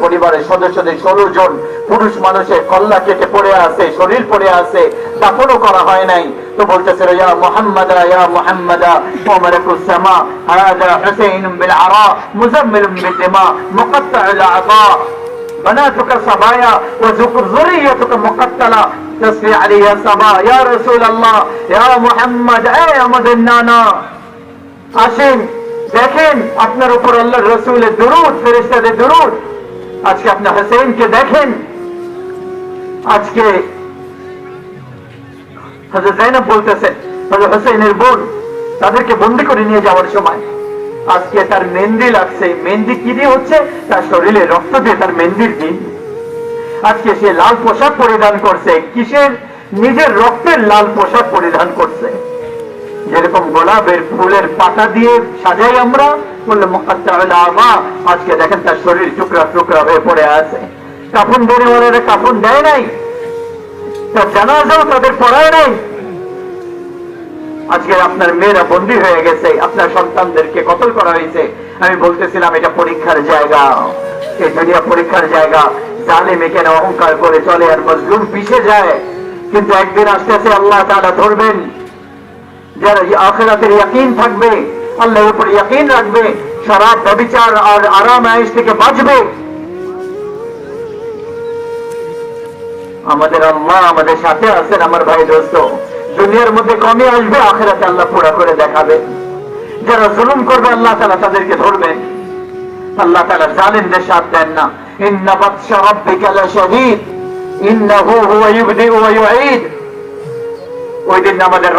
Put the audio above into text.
পরিবারের সদস্যদের ষোলো জন পুরুষ মানুষের কল্লা কেটে পড়ে আছে, শরীর পড়ে আছে, দাফনও করা হয় নাই। তো বলতেছিল, ইয়া আরা بناتك صبايا وذريتك مقتلة تصفي عليها صبا يا رسول الله يا محمد اي আমাদের নানা আসেন দেখেন আপনার উপর আল্লাহ রসুলের দুরুদ ফেরেস্তাদের দুরুদ আজকে আপনার হোসেনকে দেখেন আজকে হজরত জাইনাব বলতেছেন হজরত হোসেনের বোন তাদেরকে বন্দি করে নিয়ে যাওয়ার সময় আজকে তার মেহেন্দি লাগছে। মেহেন্দি কি দিয়ে হচ্ছে? তার শরীরে রক্ত দিয়ে তার মেহেন্দির দিন। আজকে সে লাল পোশাক পরিধান করছে। কিসের? নিজের রক্তের লাল পোশাক পরিধান করছে। যেরকম গোলাপের ফুলের পাতা দিয়ে সাজাই আমরা, বললে মোকাত্তা আবা, আজকে দেখেন তার শরীর টুকরা টুকরা হয়ে পড়ে আছে। কাফন ধরে ওনারা কাফন দেয় নাই। তার জানাজাও তাদের পড়ায় নাই। আজকে আপনার মেয়েরা বন্দী হয়ে গেছে, আপনার সন্তানদেরকে কতল করা হয়েছে? আমি বলতেছিলাম, এটা পরীক্ষার জায়গা। এই দুনিয়া পরীক্ষার জায়গা। জানে মেকেন অহংকার করে চলে আর মজলুম পিছে যায়? কিন্তু একদিন আস্তে আস্তে আল্লাহ তাআলা ধরবেন, যারা আখেরাতের ইয়াকিন থাকবে, আল্লাহর উপর ইয়াকিন রাখবে শরাব ব্যবিচার আর আরাম আয়েশ থেকে বাঁচবে। আমাদের আল্লাহ আমাদের সাথে আছেন, আমার ভাই দোস্ত। দুনিয়ার মধ্যে কমে আসবে, আখেরাতে আল্লাহ পুরা করে দেখাবে। যারা জুলুম করবে, আল্লাহ তালা তাদেরকে ধরবে। আল্লাহ তালা জালিমদের সাথ দেন না। ইন্না বাদশা রাব্বিকা লাশাদীদ ইন্নাহু হুয়া ইউঈদ। ওই দিন আমাদের